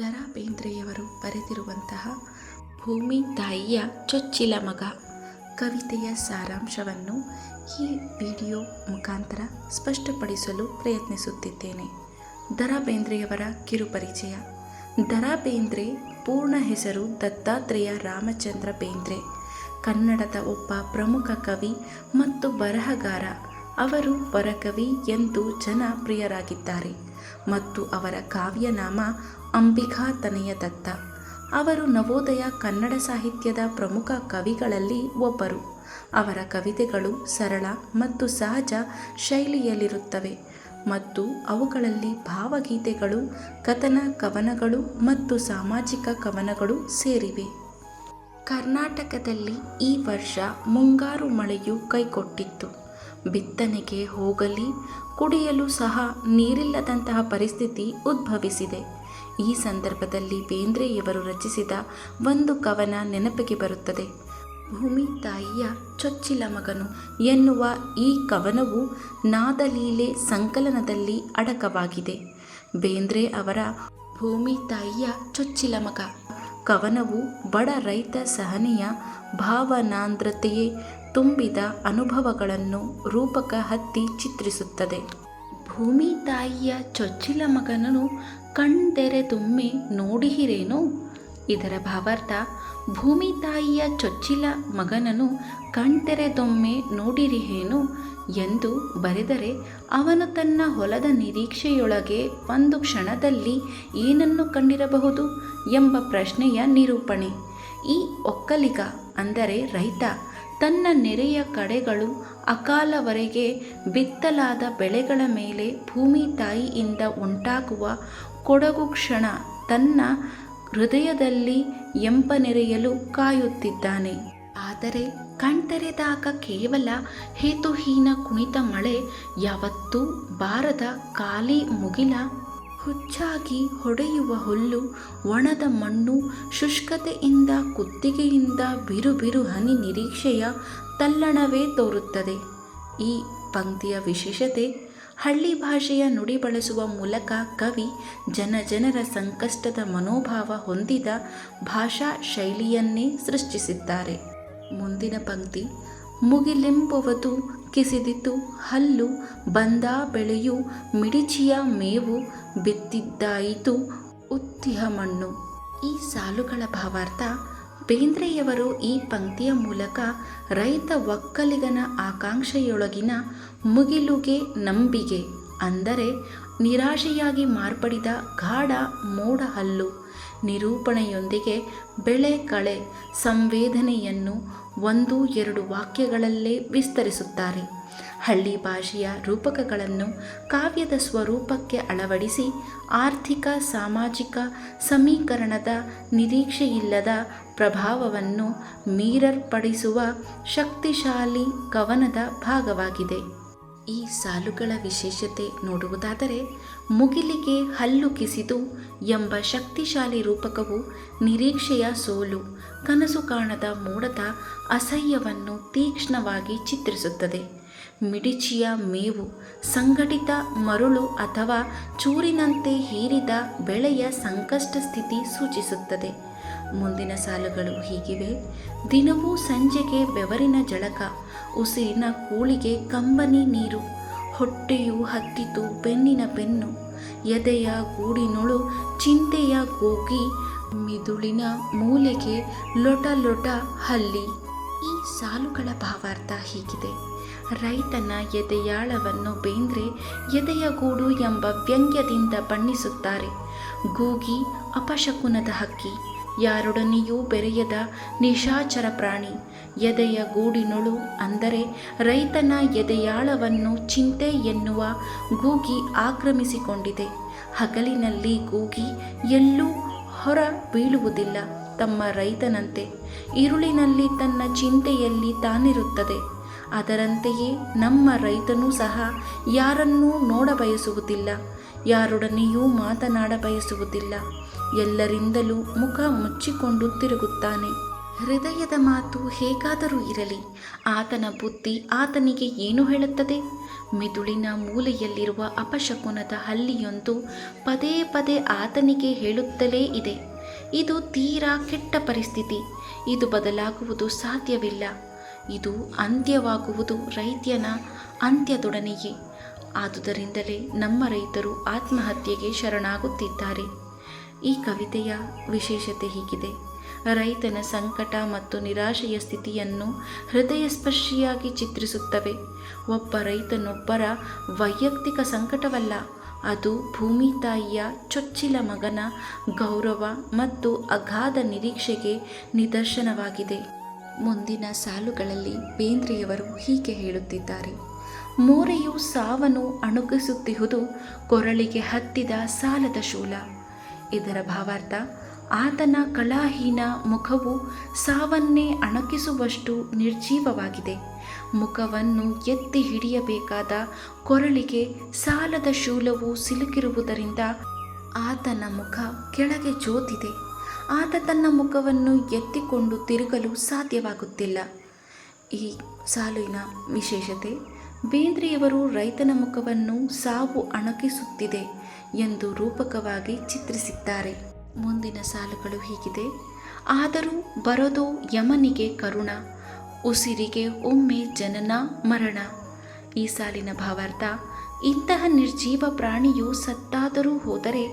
ದರಾ ಬೇಂದ್ರೆಯವರು ಬರೆದಿರುವಂತಹ ಭೂಮಿ ತಾಯಿಯ ಚೊಚ್ಚಿಲ ಮಗ ಕವಿತೆಯ ಸಾರಾಂಶವನ್ನು ಈ ವಿಡಿಯೋ ಮುಖಾಂತರ ಸ್ಪಷ್ಟಪಡಿಸಲು ಪ್ರಯತ್ನಿಸುತ್ತಿದ್ದೇನೆ. ದರಾ ಬೇಂದ್ರೆಯವರ ಕಿರುಪರಿಚಯ. ದರಾ ಬೇಂದ್ರೆ ಪೂರ್ಣ ಹೆಸರು ದತ್ತಾತ್ರೇಯ ರಾಮಚಂದ್ರ ಬೇಂದ್ರೆ ಕನ್ನಡದ ಒಬ್ಬ ಪ್ರಮುಖ ಕವಿ ಮತ್ತು ಬರಹಗಾರ. ಅವರು ಪರಕವಿ ಎಂದು ಜನಪ್ರಿಯರಾಗಿದ್ದಾರೆ ಮತ್ತು ಅವರ ಕಾವ್ಯನಾಮ ಅಂಬಿಕಾ ತನಯ ದತ್ತ. ಅವರು ನವೋದಯ ಕನ್ನಡ ಸಾಹಿತ್ಯದ ಪ್ರಮುಖ ಕವಿಗಳಲ್ಲಿ ಒಬ್ಬರು. ಅವರ ಕವಿತೆಗಳು ಸರಳ ಮತ್ತು ಸಹಜ ಶೈಲಿಯಲ್ಲಿರುತ್ತವೆ ಮತ್ತು ಅವುಗಳಲ್ಲಿ ಭಾವಗೀತೆಗಳು, ಕಥನ ಕವನಗಳು ಮತ್ತು ಸಾಮಾಜಿಕ ಕವನಗಳು ಸೇರಿವೆ. ಕರ್ನಾಟಕದಲ್ಲಿ ಈ ವರ್ಷ ಮುಂಗಾರು ಮಳೆಯು ಕೈಕೊಟ್ಟಿತ್ತು. ಬಿತ್ತನೆಗೆ ಹೋಗಲಿ, ಕುಡಿಯಲು ಸಹ ನೀರಿಲ್ಲದಂತಹ ಪರಿಸ್ಥಿತಿ ಉದ್ಭವಿಸಿದೆ. ಈ ಸಂದರ್ಭದಲ್ಲಿ ಬೇಂದ್ರೆಯವರು ರಚಿಸಿದ ಒಂದು ಕವನ ನೆನಪಿಗೆ ಬರುತ್ತದೆ. ಭೂಮಿ ತಾಯಿಯ ಚೊಚ್ಚಿಲ ಮಗನು ಎನ್ನುವ ಈ ಕವನವು ನಾದಲೀಲೆ ಸಂಕಲನದಲ್ಲಿ ಅಡಕವಾಗಿದೆ. ಬೇಂದ್ರೆ ಅವರ ಭೂಮಿ ತಾಯಿಯ ಚೊಚ್ಚಿಲ ಮಗ ಕವನವು ಬಡ ರೈತ ಸಹನೆಯ ಭಾವನಾಂದ್ರತೆಯೇ ತುಂಬಿದ ಅನುಭವಗಳನ್ನು ರೂಪಕ ಹತ್ತಿ ಚಿತ್ರಿಸುತ್ತದೆ. ಭೂಮಿ ತಾಯಿಯ ಚೊಚ್ಚಿಲ ಮಗನನು ಕಣ್ತೆರೆದೊಮ್ಮೆ ನೋಡಿಹಿರೇನು? ಇದರ ಭಾವಾರ್ಥ ಭೂಮಿ ತಾಯಿಯ ಚೊಚ್ಚಿಲ ಮಗನನು ಕಣ್ತೆರೆದೊಮ್ಮೆ ನೋಡಿರಿಹೇನು? ಎಂದು ಬರೆದರೆ ಅವನು ತನ್ನ ಹೊಲದ ನಿರೀಕ್ಷೆಯೊಳಗೆ ಒಂದು ಕ್ಷಣದಲ್ಲಿ ಏನನ್ನು ಕಂಡಿರಬಹುದು ಎಂಬ ಪ್ರಶ್ನೆಯ ನಿರೂಪಣೆ. ಈ ಒಕ್ಕಲಿಗ ಅಂದರೆ ರೈತ ತನ್ನ ನೆರೆಯ ಕಡೆಗಳು ಅಕಾಲವರೆಗೆ ಬಿತ್ತಲಾದ ಬೆಳೆಗಳ ಮೇಲೆ ಭೂಮಿ ತಾಯಿಯಿಂದ ಉಂಟಾಗುವ ಕೊಡಗು ಕ್ಷಣ ತನ್ನ ಹೃದಯದಲ್ಲಿ ಎಂಪನೆರೆಯಲು ಕಾಯುತ್ತಿದ್ದಾನೆ. ಆದರೆ ಕಣ್ತೆರೆದಾಗ ಕೇವಲ ಹೇತುಹೀನ ಕುಣಿತ ಮಳೆ, ಯಾವತ್ತೂ ಬಾರದ ಖಾಲಿ ಮುಗಿಲ. ಹುಚ್ಚಾಗಿ ಹೊಡೆಯುವ ಹುಲ್ಲು, ಒಣದ ಮಣ್ಣು, ಶುಷ್ಕತೆಯಿಂದ ಕುತ್ತಿಗೆಯಿಂದ ಬಿರುಬಿರು ಬಿರು ಹನಿ ನಿರೀಕ್ಷೆಯ ತಲ್ಲಣವೇ ತೋರುತ್ತದೆ. ಈ ಪಂಕ್ತಿಯ ವಿಶೇಷತೆ, ಹಳ್ಳಿ ಭಾಷೆಯ ನುಡಿ ಬಳಸುವ ಮೂಲಕ ಕವಿ ಜನ ಜನರ ಸಂಕಷ್ಟದ ಮನೋಭಾವ ಹೊಂದಿದ ಭಾಷಾ ಶೈಲಿಯನ್ನೇ ಸೃಷ್ಟಿಸಿದ್ದಾರೆ. ಮುಂದಿನ ಪಂಕ್ತಿ. ಮುಗಿಲೆಂಬುವುದು ಕಿಸಿದಿತು. ಹಲ್ಲು ಬಂದ ಬೆಳೆಯು ಮಿಡಿಚಿಯ ಮೇವು ಬಿತ್ತಿದ್ದಾಯಿತು ಉತ್ತಿಹ ಮಣ್ಣು. ಈ ಸಾಲುಗಳ ಭಾವಾರ್ಥ ಬೇಂದ್ರೆಯವರು ಈ ಪಂಕ್ತಿಯ ಮೂಲಕ ರೈತ ಒಕ್ಕಲಿಗನ ಆಕಾಂಕ್ಷೆಯೊಳಗಿನ ಮುಗಿಲುಗೆ ನಂಬಿಗೆ, ಅಂದರೆ ನಿರಾಶೆಯಾಗಿ ಮಾರ್ಪಡಿದ ಗಾಢ ಮೋಡ ಹಲ್ಲು ನಿರೂಪಣೆಯೊಂದಿಗೆ ಬೆಳೆ ಕಳೆ ಸಂವೇದನೆಯನ್ನು ಒಂದು ಎರಡು ವಾಕ್ಯಗಳಲ್ಲೇ ವಿಸ್ತರಿಸುತ್ತಾರೆ. ಹಳ್ಳಿ ಭಾಷೆಯ ರೂಪಕಗಳನ್ನು ಕಾವ್ಯದ ಸ್ವರೂಪಕ್ಕೆ ಅಳವಡಿಸಿ ಆರ್ಥಿಕ ಸಾಮಾಜಿಕ ಸಮೀಕರಣದ ನಿರೀಕ್ಷೆಯಿಲ್ಲದ ಪ್ರಭಾವವನ್ನು ಮೀರರ್ಪಡಿಸುವ ಶಕ್ತಿಶಾಲಿ ಕವನದ ಭಾಗವಾಗಿದೆ. ಈ ಸಾಲುಗಳ ವಿಶೇಷತೆ ನೋಡುವುದಾದರೆ ಮುಗಿಲಿಗೆ ಹಲ್ಲು ಕಿಸಿದು ಎಂಬ ಶಕ್ತಿಶಾಲಿ ರೂಪಕವು ನಿರೀಕ್ಷೆಯ ಸೋಲು, ಕನಸು ಕಾಣದ ಮೋಡದ ಅಸಹ್ಯವನ್ನು ತೀಕ್ಷ್ಣವಾಗಿ ಚಿತ್ರಿಸುತ್ತದೆ. ಮಿಡಿಚಿಯ ಮೇವು, ಸಂಘಟಿತ ಮರುಳು ಅಥವಾ ಚೂರಿನಂತೆ ಹೀರಿದ ಬೆಳೆಯ ಸಂಕಷ್ಟ ಸ್ಥಿತಿ ಸೂಚಿಸುತ್ತದೆ. ಮುಂದಿನ ಸಾಲುಗಳು ಹೀಗಿವೆ. ದಿನವೂ ಸಂಜೆಗೆ ಬೆವರಿನ ಜಳಕ. ಉಸಿರಿನ ಕೂಳಿಗೆ ಕಂಬನಿ ನೀರು. ಹೊಟ್ಟೆಯು ಹತ್ತಿತು ಬೆನ್ನಿನ ಬೆನ್ನು. ಎದೆಯ ಗೂಡಿನೊಳು ಚಿಂತೆಯ ಗೋಗಿ. ಮಿದುಳಿನ ಮೂಲೆಗೆ ಲೊಟ ಲೊಟ ಹಲ್ಲಿ. ಈ ಸಾಲುಗಳ ಭಾವಾರ್ಥ ಹೀಗಿದೆ. ರೈತನ ಎದೆಯಾಳವನ್ನು ಬೇಂದ್ರೆ ಎದೆಯ ಗೂಡು ಎಂಬ ವ್ಯಂಗ್ಯದಿಂದ ಬಣ್ಣಿಸುತ್ತಾರೆ. ಗೂಗಿ ಅಪಶಕುನದ ಹಕ್ಕಿ. ಯಾರೊಡನೆಯೂ ಬೆರೆಯದ ನಿಶಾಚರ ಪ್ರಾಣಿ. ಎದೆಯ ಗೂಡಿನೊಳು ಅಂದರೆ ರೈತನ ಎದೆಯಾಳವನ್ನು ಚಿಂತೆ ಎನ್ನುವ ಗೂಗಿ ಆಕ್ರಮಿಸಿಕೊಂಡಿದೆ. ಹಗಲಿನಲ್ಲಿ ಗೂಗಿ ಎಲ್ಲೂ ಹೊರ ಬೀಳುವುದಿಲ್ಲ, ತಮ್ಮ ರೈತನಂತೆ. ಇರುಳಿನಲ್ಲಿ ತನ್ನ ಚಿಂತೆಯಲ್ಲಿ ತಾನಿರುತ್ತದೆ. ಅದರಂತೆಯೇ ನಮ್ಮ ರೈತನೂ ಸಹ ಯಾರನ್ನೂ ನೋಡಬಯಸುವುದಿಲ್ಲ, ಯಾರೊಡನೆಯೂ ಮಾತನಾಡ ಬಯಸುವುದಿಲ್ಲ ಎಲ್ಲರಿಂದಲೂ ಮುಖ ಮುಚ್ಚಿಕೊಂಡು ತಿರುಗುತ್ತಾನೆ. ಹೃದಯದ ಮಾತು ಹೇಗಾದರೂ ಇರಲಿ, ಆತನ ಬುದ್ಧಿ ಆತನಿಗೆ ಏನು ಹೇಳುತ್ತದೆ? ಮಿದುಳಿನ ಮೂಲೆಯಲ್ಲಿರುವ ಅಪಶಕುನದ ಹಲ್ಲಿಯೊಂದು ಪದೇ ಪದೇ ಆತನಿಗೆ ಹೇಳುತ್ತಲೇ ಇದೆ. ಇದು ತೀರಾ ಕೆಟ್ಟ ಪರಿಸ್ಥಿತಿ. ಇದು ಬದಲಾಗುವುದು ಸಾಧ್ಯವಿಲ್ಲ. ಇದು ಅಂತ್ಯವಾಗುವುದು ರೈತ್ಯನ ಅಂತ್ಯದೊಡನೆಯೇ. ಆದುದರಿಂದಲೇ ನಮ್ಮ ರೈತರು ಆತ್ಮಹತ್ಯೆಗೆ ಶರಣಾಗುತ್ತಿದ್ದಾರೆ. ಈ ಕವಿತೆಯ ವಿಶೇಷತೆ ಹೀಗಿದೆ. ರೈತನ ಸಂಕಟ ಮತ್ತು ನಿರಾಶೆಯ ಸ್ಥಿತಿಯನ್ನು ಹೃದಯಸ್ಪರ್ಶಿಯಾಗಿ ಚಿತ್ರಿಸುತ್ತವೆ. ಒಬ್ಬ ರೈತನೊಬ್ಬರ ವೈಯಕ್ತಿಕ ಸಂಕಟವಲ್ಲ, ಅದು ಭೂಮಿ ತಾಯಿಯ ಚೊಚ್ಚಿಲ ಮಗನ ಗೌರವ ಮತ್ತು ಅಗಾಧ ನಿರೀಕ್ಷೆಗೆ ನಿದರ್ಶನವಾಗಿದೆ. ಮುಂದಿನ ಸಾಲುಗಳಲ್ಲಿ ಬೇಂದ್ರೆಯವರು ಹೀಗೆ ಹೇಳುತ್ತಿದ್ದಾರೆ. ಮೋರೆಯು ಸಾವನ್ನು ಅಣುಗಿಸುತ್ತಿಹುದು ಕೊರಳಿಗೆ ಹತ್ತಿದ ಸಾಲದ ಶೂಲ. ಇದರ ಭಾವಾರ್ಥ, ಆತನ ಕಲಾಹೀನ ಮುಖವು ಸಾವನ್ನೇ ಅಣಕಿಸುವಷ್ಟು ನಿರ್ಜೀವವಾಗಿದೆ. ಮುಖವನ್ನು ಎತ್ತಿ ಹಿಡಿಯಬೇಕಾದ ಕೊರಳಿಗೆ ಸಾಲದ ಶೂಲವು ಸಿಲುಕಿರುವುದರಿಂದ ಆತನ ಮುಖ ಕೆಳಗೆ ಜೋತಿದೆ. ಆತ ತನ್ನ ಮುಖವನ್ನು ಎತ್ತಿಕೊಂಡು ತಿರುಗಲು ಸಾಧ್ಯವಾಗುತ್ತಿಲ್ಲ. ಈ ಸಾಲಿನ ವಿಶೇಷತೆ, ಬೇಂದ್ರೆಯವರು ರೈತನ ಮುಖವನ್ನು ಸಾವು ಅಣಕಿಸುತ್ತಿದೆ. ಎಂದು ರೂಪಕವಾಗಿ ಚಿತ್ರಿಸಿದ್ದಾರೆ. ಮುಂದಿನ ಸಾಲುಗಳು ಹೀಗಿದೆ. ಆದರೂ ಬರೋದು ಯಮನಿಗೆ ಕರುಣ, ಉಸಿರಿಗೆ ಒಮ್ಮೆ ಜನನ ಮರಣ. ಈ ಸಾಲಿನ ಭಾವಾರ್ಥ, ಇಂತಹ ನಿರ್ಜೀವ ಪ್ರಾಣಿಯು ಸತ್ತಾದರೂ ಹೋದರೆ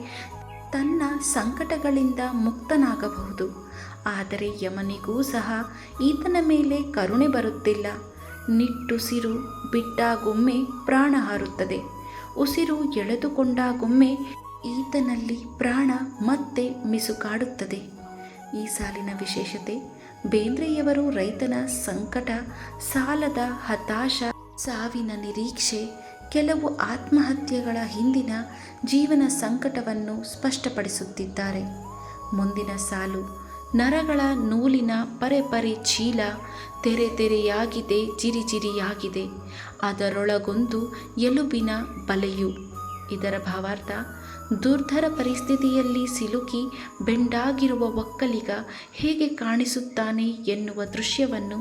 ತನ್ನ ಸಂಕಟಗಳಿಂದ ಮುಕ್ತನಾಗಬಹುದು. ಆದರೆ ಯಮನಿಗೂ ಸಹ ಈತನ ಮೇಲೆ ಕರುಣೆ ಬರುತ್ತಿಲ್ಲ. ನಿಟ್ಟುಸಿರು, ಬಿಟ್ಟಾಗೊಮ್ಮೆ ಪ್ರಾಣ ಹಾರುತ್ತದೆ. ಉಸಿರು ಎಳೆದುಕೊಂಡಾಗೊಮ್ಮೆ ಈತನಲ್ಲಿ ಪ್ರಾಣ ಮತ್ತೆ ಮಿಸುಕಾಡುತ್ತದೆ. ಈ ಸಾಲಿನ ವಿಶೇಷತೆ, ಬೇಂದ್ರೆಯವರು ರೈತನ ಸಂಕಟ, ಸಾಲದ ಹತಾಶ, ಸಾವಿನ ನಿರೀಕ್ಷೆ, ಕೆಲವು ಆತ್ಮಹತ್ಯೆಗಳ ಹಿಂದಿನ ಜೀವನ ಸಂಕಟವನ್ನು ಸ್ಪಷ್ಟಪಡಿಸುತ್ತಿದ್ದಾರೆ. ಮುಂದಿನ ಸಾಲು ನರಗಳ ನೂಲಿನ ಪರೆ ಪರೆ ಚೀಲ ತೆರೆ ತೆರೆಯಾಗಿದೆ ಜಿರಿಜಿರಿಯಾಗಿದೆ ಅದರೊಳಗೊಂದು ಎಲುಬಿನ ಬಲೆಯು. ಇದರ ಭಾವಾರ್ಥ, ದುರ್ಧರ ಪರಿಸ್ಥಿತಿಯಲ್ಲಿ ಸಿಲುಕಿ ಬೆಂಡಾಗಿರುವ ಒಕ್ಕಲಿಗ ಹೇಗೆ ಕಾಣಿಸುತ್ತಾನೆ ಎನ್ನುವ ದೃಶ್ಯವನ್ನು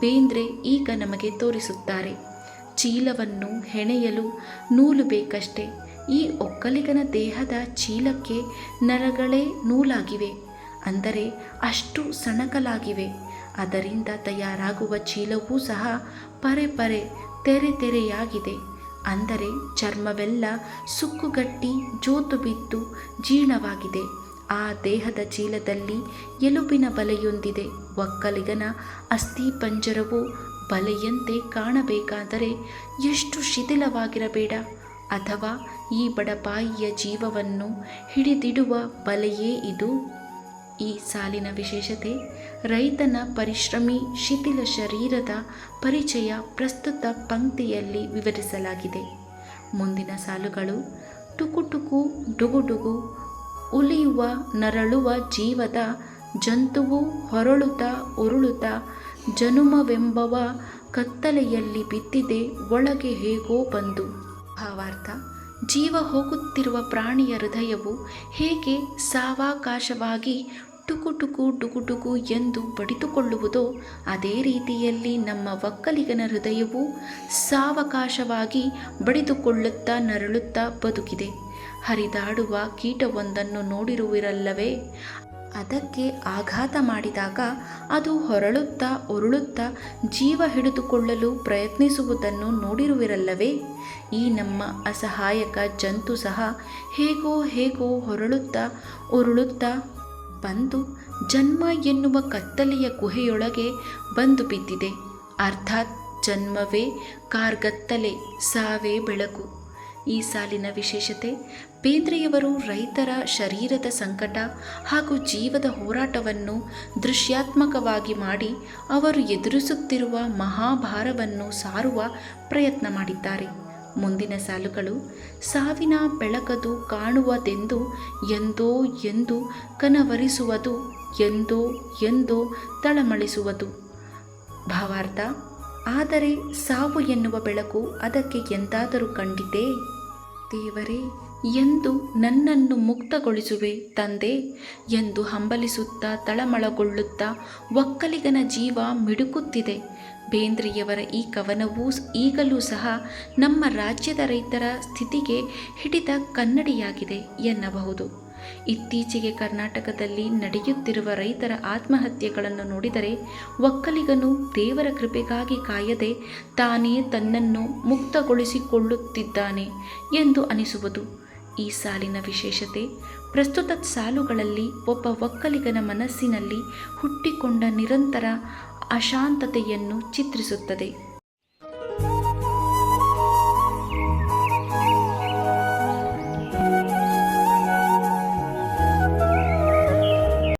ಬೇಂದ್ರೆ ಈಗ ನಮಗೆ ತೋರಿಸುತ್ತಾರೆ. ಚೀಲವನ್ನು ಹೆಣೆಯಲು ನೂಲು ಬೇಕಷ್ಟೆ. ಈ ಒಕ್ಕಲಿಗನ ದೇಹದ ಚೀಲಕ್ಕೆ ನರಗಳೇ ನೂಲಾಗಿವೆ. ಅಂದರೆ ಅಷ್ಟು ಸಣಕಲಾಗಿವೆ ಅದರಿಂದ ತಯಾರಾಗುವ ಚೀಲವೂ ಸಹ ಪರೆ ಪರೆ ತೆರೆ ತೆರೆಯಾಗಿದೆ. ಅಂದರೆ ಚರ್ಮವೆಲ್ಲ ಸುಕ್ಕುಗಟ್ಟಿ ಜೋತು ಬಿದ್ದು ಜೀರ್ಣವಾಗಿದೆ. ಆ ದೇಹದ ಚೀಲದಲ್ಲಿ ಎಲುಬಿನ ಬಲೆಯೊಂದಿದೆ. ಒಕ್ಕಲಿಗನ ಅಸ್ಥಿಪಂಜರವು ಬಲೆಯಂತೆ ಕಾಣಬೇಕಾದರೆ ಎಷ್ಟು ಶಿಥಿಲವಾಗಿರಬೇಡ. ಅಥವಾ ಈ ಬಡಪಾಯಿಯ ಜೀವವನ್ನು ಹಿಡಿದಿಡುವ ಬಲೆಯೇ ಇದು? ಈ ಸಾಲಿನ ವಿಶೇಷತೆ ರೈತನ ಪರಿಶ್ರಮಿ ಶಿಥಿಲ ಶರೀರದ ಪರಿಚಯ ಪ್ರಸ್ತುತ ಪಂಕ್ತಿಯಲ್ಲಿ ವಿವರಿಸಲಾಗಿದೆ. ಮುಂದಿನ ಸಾಲುಗಳು ಟುಕುಟುಕು ಡುಗುಡುಗು ಉಲಿಯುವ ನರಳುವ ಜೀವದ ಜಂತುವು ಹೊರಳುತ್ತ ಉರುಳುತ್ತ ಜನುಮವೆಂಬವ ಕತ್ತಲೆಯಲ್ಲಿ ಬಿದ್ದಿದೆ ಒಳಗೆ ಹೇಗೋ ಬಂದು. ಭಾವಾರ್ಥ, ಜೀವ ಹೋಗುತ್ತಿರುವ ಪ್ರಾಣಿಯ ಹೃದಯವು ಹೇಗೆ ಸಾವಾಕಾಶವಾಗಿ ಟುಕುಟುಕು ಟುಕು ಎಂದು ಬಡಿದುಕೊಳ್ಳುವುದೋ ಅದೇ ರೀತಿಯಲ್ಲಿ ನಮ್ಮ ಒಕ್ಕಲಿಗನ ಹೃದಯವು ಸಾವಕಾಶವಾಗಿ ಬಡಿದುಕೊಳ್ಳುತ್ತಾ ನರಳುತ್ತಾ ಬದುಕಿದೆ. ಹರಿದಾಡುವ ಕೀಟವೊಂದನ್ನು ನೋಡಿರುವಿರಲ್ಲವೇ? ಅದಕ್ಕೆ ಆಘಾತ ಮಾಡಿದಾಗ ಅದು ಹೊರಳುತ್ತಾ ಉರುಳುತ್ತಾ ಜೀವ ಹಿಡಿದುಕೊಳ್ಳಲು ಪ್ರಯತ್ನಿಸುವುದನ್ನು ನೋಡಿರುವಿರಲ್ಲವೇ? ಈ ನಮ್ಮ ಅಸಹಾಯಕ ಜಂತು ಸಹ ಹೇಗೋ ಹೇಗೋ ಹೊರಳುತ್ತಾ ಉರುಳುತ್ತಾ ಬಂದು ಜನ್ಮ ಎನ್ನುವ ಕತ್ತಲೆಯ ಗುಹೆಯೊಳಗೆ ಬಂದು ಬಿದ್ದಿದೆ. ಅರ್ಥಾತ್ ಜನ್ಮವೇ ಕಾರ್ಗತ್ತಲೆ ಸಾವೇ ಬೆಳಕು. ಈ ಸಾಲಿನ ವಿಶೇಷತೆ ಬೇಂದ್ರೆಯವರು ರೈತರ ಶರೀರದ ಸಂಕಟ ಹಾಗೂ ಜೀವದ ಹೋರಾಟವನ್ನು ದೃಶ್ಯಾತ್ಮಕವಾಗಿ ಮಾಡಿ ಅವರು ಎದುರಿಸುತ್ತಿರುವ ಮಹಾಭಾರವನ್ನು ಸಾರುವ ಪ್ರಯತ್ನ ಮಾಡಿದ್ದಾರೆ. ಮುಂದಿನ ಸಾಲುಗಳು ಸಾವಿನ ಬೆಳಕದು ಕಾಣುವುದೆಂದು, ಎಂದೋ ಎಂದು ಕನವರಿಸುವುದು, ಎಂದೋ ಎಂದೋ ತಳಮಳಿಸುವುದು. ಭಾವಾರ್ಥ, ಆದರೆ ಸಾವು ಎನ್ನುವ ಬೆಳಕು ಅದಕ್ಕೆ ಎಂದಾದರೂ ಕಂಡಿತೇ? ದೇವರೇ, ಎಂದು ನನ್ನನ್ನು ಮುಕ್ತಗೊಳಿಸುವೆ ತಂದೆ ಎಂದು ಹಂಬಲಿಸುತ್ತಾ ತಳಮಳಗೊಳ್ಳುತ್ತಾ ಒಕ್ಕಲಿಗನ ಜೀವ ಮಿಡುಕುತ್ತಿದೆ. ಬೇಂದ್ರೆಯವರ ಈ ಕವನವೂ ಈಗಲೂ ಸಹ ನಮ್ಮ ರಾಜ್ಯದ ರೈತರ ಸ್ಥಿತಿಗೆ ಹಿಡಿದ ಕನ್ನಡಿಯಾಗಿದೆ ಎನ್ನಬಹುದು. ಇತ್ತೀಚೆಗೆ ಕರ್ನಾಟಕದಲ್ಲಿ ನಡೆಯುತ್ತಿರುವ ರೈತರ ಆತ್ಮಹತ್ಯೆಗಳನ್ನು ನೋಡಿದರೆ ಒಕ್ಕಲಿಗನು ದೇವರ ಕೃಪೆಗಾಗಿ ಕಾಯದೆ ತಾನೇ ತನ್ನನ್ನು ಮುಕ್ತಗೊಳಿಸಿಕೊಳ್ಳುತ್ತಿದ್ದಾನೆ ಎಂದು ಅನಿಸುವುದು. ಈ ಸಾಲಿನ ವಿಶೇಷತೆ ಪ್ರಸ್ತುತ ಸಾಲುಗಳಲ್ಲಿ ಒಬ್ಬ ಒಕ್ಕಲಿಗನ ಮನಸ್ಸಿನಲ್ಲಿ ಹುಟ್ಟಿಕೊಂಡ ನಿರಂತರ ಅಶಾಂತತೆಯನ್ನು ಚಿತ್ರಿಸುತ್ತದೆ.